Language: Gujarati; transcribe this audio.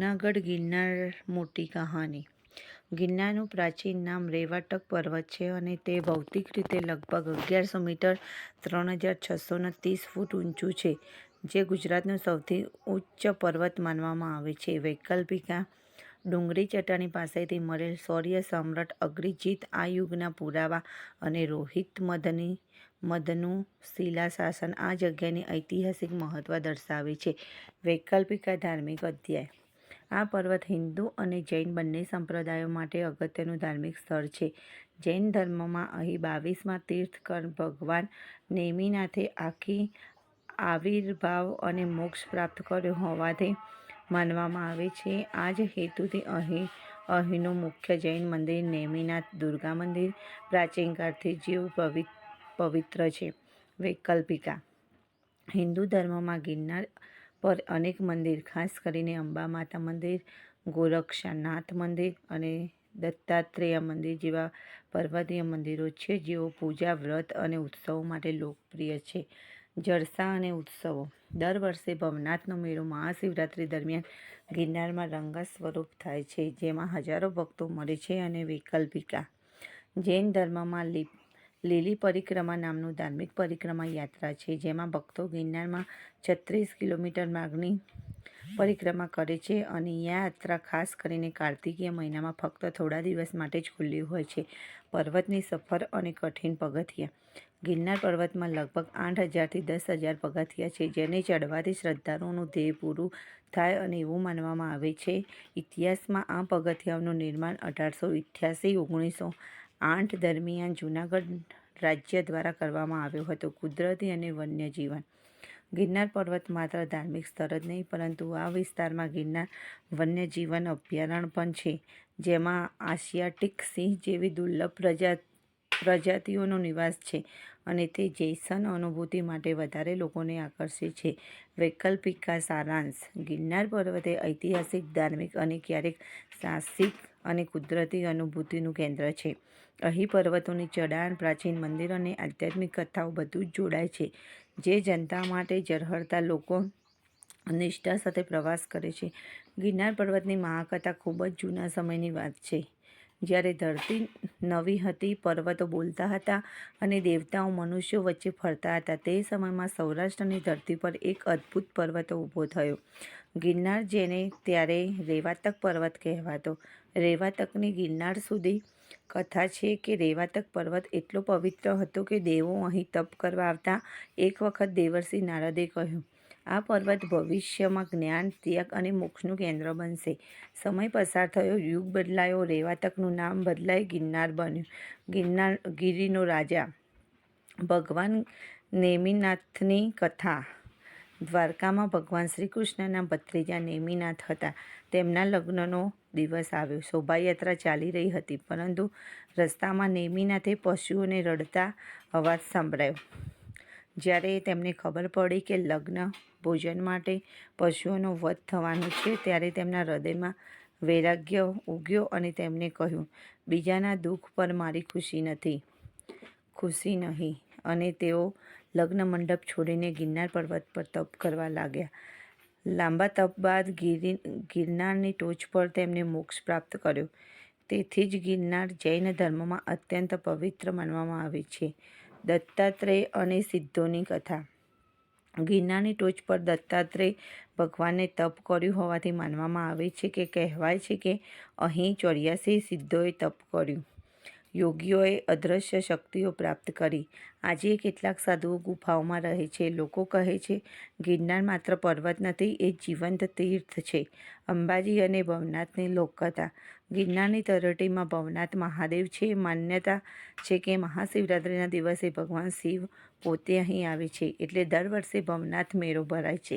જૂનાગઢ ગિરનાર મોટી કહાની. ગિરનારનું પ્રાચીન નામ રેવાટક પર્વત છે અને તે ભૌતિક રીતે લગભગ અગિયારસો મીટર ત્રણ હજાર છસો ને ત્રીસ ફૂટ ઊંચું છે, જે ગુજરાતનું સૌથી ઉચ્ચ પર્વત માનવામાં આવે છે. વૈકલ્પિકા ડુંગરી ચટાણી પાસેથી મળેલ શૌર્ય સમ્રાટ અગ્રિજીત આ યુગના પુરાવા અને રોહિત મદની, મદનું શિલાશાસન આ જગ્યાની ઐતિહાસિક મહત્વ દર્શાવે છે. વૈકલ્પિકા ધાર્મિક અધ્યાય. આ પર્વત હિન્દુ અને જૈન બંને સંપ્રદાયો માટે અગત્યનું ધાર્મિક સ્થળ છે. જૈન ધર્મમાં અહીં બાવીસમાં તીર્થકર ભગવાન નેમિનાથે આખી આવિર્ભાવ અને મોક્ષ પ્રાપ્ત કર્યો હોવાથી માનવામાં આવે છે. આ જ હેતુથી અહીં અહીંનું મુખ્ય જૈન મંદિર નેમિનાથ દુર્ગા મંદિર પ્રાચીન કાળથી જેવું પવિત્ર છે. વૈકલ્પિકા. હિન્દુ ધર્મમાં ગિરનાર પર અનેક મંદિર, ખાસ કરીને અંબા માતા મંદિર, ગોરક્ષનાથ મંદિર અને દત્તાત્રેય મંદિર જેવા પર્વતીય મંદિરો છે, જેઓ પૂજા, વ્રત અને ઉત્સવો માટે લોકપ્રિય છે. જળસા અને ઉત્સવો. દર વર્ષે ભવનાથનો મેળો મહાશિવરાત્રિ દરમિયાન ગિરનારમાં રંગા સ્વરૂપ થાય છે, જેમાં હજારો ભક્તો મળે છે અને વૈકલ્પિકા. જૈન ધર્મમાં લીલી પરિક્રમા નામનું ધાર્મિક પરિક્રમા યાત્રા છે, જેમાં ભક્તો ગિરનારમાં છત્રીસ કિલોમીટર માર્ગની પરિક્રમા કરે છે અને યાત્રા ખાસ કરીને કાર્તિકીય મહિનામાં ફક્ત થોડા દિવસ માટે જ ખુલ્લી હોય છે. પર્વતની સફર અને કઠિન પગથિયા. ગિરનાર પર્વતમાં લગભગ આઠ હજારથી દસ હજાર પગથિયા છે, જેને ચડવાથી શ્રદ્ધાળુઓનું ધ્યેય પૂરું થાય અને એવું માનવામાં આવે છે. ઇતિહાસમાં આ પગથિયાઓનું નિર્માણ અઢારસો અઠ્યાસી, ઓગણીસો આઠ દરમિયાન જૂનાગઢ રાજ્ય દ્વારા કરવામાં આવ્યો હતો. કુદરતી અને વન્યજીવન ગિરનાર પર્વત માત્ર ધાર્મિક સ્થળ જ નહીં, પરંતુ આ વિસ્તારમાં ગિરનાર વન્યજીવન અભયારણ્ય પણ છે, જેમાં આશિયાટિક સિંહ જેવી દુર્લભ પ્રજાતિ પ્રજાતિઓનો નિવાસ છે અને તે જૈસન અનુભૂતિ માટે વધારે લોકોને આકર્ષે છે. વૈકલ્પિકા સારાંશ. ગિરનાર પર્વત ઐતિહાસિક, ધાર્મિક અને ક્યારેક સાહસિક અને કુદરતી અનુભૂતિનું કેન્દ્ર છે. અહીં પર્વતોની ચઢાણ, પ્રાચીન મંદિર અને આધ્યાત્મિક કથાઓ બધું જ જોડાય છે, જે જનતા માટે ઝરહળતા લોકો નિષ્ઠા સાથે પ્રવાસ કરે છે. ગિરનાર પર્વતની મહાકથા ખૂબ જ જૂના સમયની વાત છે. જ્યારે ધરતી નવી હતી, પર્વતો બોલતા હતા અને દેવતાઓ મનુષ્યો વચ્ચે ફરતા હતા. તે સમયમાં સૌરાષ્ટ્રની ધરતી પર એક અદ્ભુત પર્વત ઊભો થયો. ગિરનાર જેને ત્યારે રેવાતક પર્વત કહેવાતો. રેવાતકની ગિરનાર સુધી કથા છે કે રેવાતક પર્વત એટલો પવિત્ર હતો કે દેવો અહીં તપ કરવા આવતા એક વખત દેવર્ષિ નારદે કહ્યું, આ પર્વત ભવિષ્યમાં જ્ઞાન, ત્યાગ અને મોક્ષનું કેન્દ્ર બનશે. સમય પસાર થયો, યુગ બદલાયો, રેવાતકનું નામ બદલાઈ ગિરનાર બન્યું. ગિરનાર, ગિરિનો રાજા ભગવાન નેમિનાથની કથા દ્વારકામાં ભગવાન શ્રી કૃષ્ણના ભત્રીજા નેમિનાથ હતા. તેમના લગ્નનો દિવસ આવ્યો. શોભાયાત્રા ચાલી રહી હતી, પરંતુ રસ્તામાં નેમિનાથે પશુઓને રડતા અવાજ સંભળાયો. જ્યારે તેમને ખબર પડી કે લગ્ન ભોજન માટે પશુઓનો વધ થવાનો છે, ત્યારે તેમના હૃદયમાં વૈરાગ્ય ઉગ્યો અને તેમને કહ્યું, બીજાના દુઃખ પર મારી ખુશી નથી. ખુશી નહીં. અને તેઓ લગ્ન મંડપ છોડીને ગિરનાર પર્વત પર તપ કરવા લાગ્યા. લાંબા તપ બાદ ગિરી, ગિરનારની ટોચ પર તેમને મોક્ષ પ્રાપ્ત કર્યો. તેથી જ ગિરનાર જૈન ધર્મમાં અત્યંત પવિત્ર માનવામાં આવે છે. દત્તાત્રેય અને સિદ્ધોની કથા. ગિરનારની ટોચ પર દત્તાત્રેય ભગવાને તપ કર્યું હોવાથી માનવામાં આવે છે કે કહેવાય છે કે અહીં ચોર્યાસી સિદ્ધોએ તપ કર્યું. યોગીઓએ અદૃશ્ય શક્તિઓ પ્રાપ્ત કરી. આજે કેટલાક સાધુઓ ગુફાઓમાં રહે છે. લોકો કહે છે, ગિરનાર માત્ર પર્વત નથી, એ જીવંત તીર્થ છે. અંબાજી અને ભવનાથની લોકકથા. ગિરનારની તરટીમાં ભવનાથ મહાદેવ છે. માન્યતા છે કે મહાશિવરાત્રિના દિવસે ભગવાન શિવ પોતે અહીં આવે છે. એટલે દર વર્ષે ભવનાથ મેળો ભરાય છે.